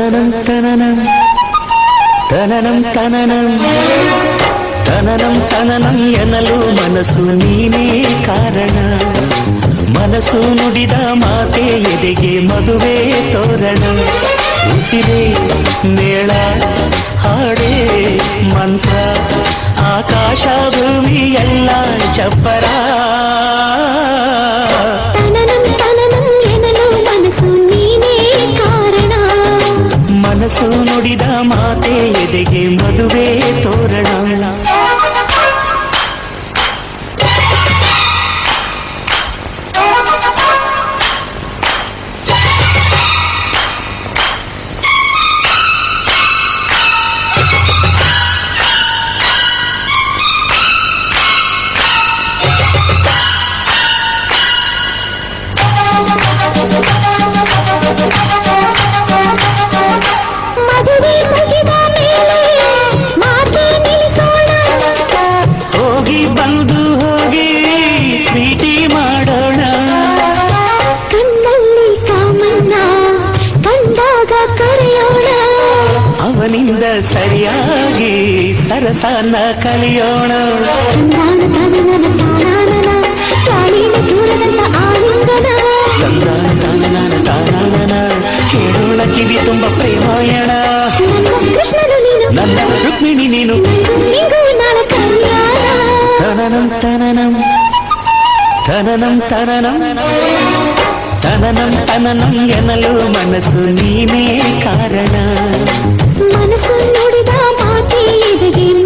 తననం తననం తననం తననం తననం తననం ಎನ್ನಲು ಮನಸ್ಸು ನೀನೇ ಕಾರಣ ಮನಸ್ಸು ನುಡಿದ ಮಾತೆ ಎದೆಗೆ ಮದುವೆ ತೋರಣ ಉಸಿರೇ ಮೇಳ ಹಾಡೇ ಮಂತ್ರ ಆಕಾಶ ಭೂಮಿ ಎಲ್ಲ ಚಪ್ಪರ ಮನಸ್ಸು ನುಡಿದ ಮಾತೆ ಎದೆಗೆ ಮದುವೆ ತೋರಣ ಮದುವೆ ಬಂದು ಹೋಗಿ ಪ್ರೀತಿ ಮಾಡೋಣ. ಕಣ್ಣಲ್ಲಿ ಕಾಮಣ್ಣ ಕಂಡಾಗ ಕರೆಯೋಣ. ಅವನಿಂದ ಸರಿಯಾಗಿ ಸರಸನ ಕಲಿಯೋಣ. ಕೇಳೋಣ ಕಿವಿ ತುಂಬ ಪ್ರೇಮಾಯಣ. ನನ್ನ ರುಕ್ಮಿಣಿ ನೀನು తననం తననం. తననం తననం ఎనలు మనసు నీనే కారణ. మనసు నుడిదా మాతి ఎదిగిన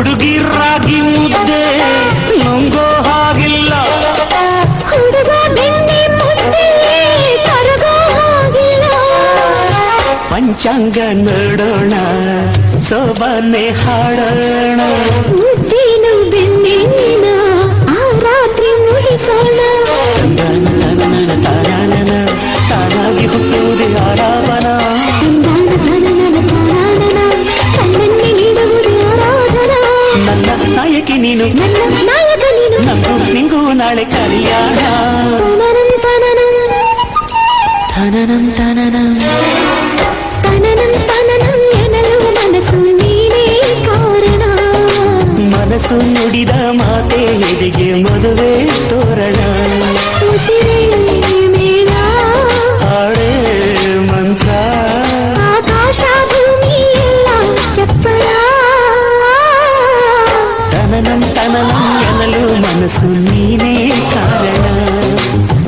ಹುಡುಗಿ ರಾಗಿ ಮುದ್ದೆ ನುಂಗೋ ಹಾಗಿಲ್ಲ. ಹುಡುಗ ಬೆನ್ನಿ ಮುದ್ದೆ ಕರಗೋ ಹಾಗಿಲ್ಲ. ಪಂಚಾಂಗ ನೋಡೋಣ ಸೋಬನೆ ಹಾಡೋಣ. ನೀನು ನನ್ನ ನಾಯಕ ನೀನು ನಂಗೂ ನಿಂಗೂ ನಾಳೆ ಕಲ್ಯಾಣ ತನನಂ ತನನಂ ತನನಂ ತನನಂ ತನನಂ ತನನಂ ಎನಲು ಮನಸ್ಸು ನೀನೇ ಕಾರಣ ಮನಸ್ಸು ನುಡಿದ తననం తననం ఎనలు మనసు నేనే కారణం.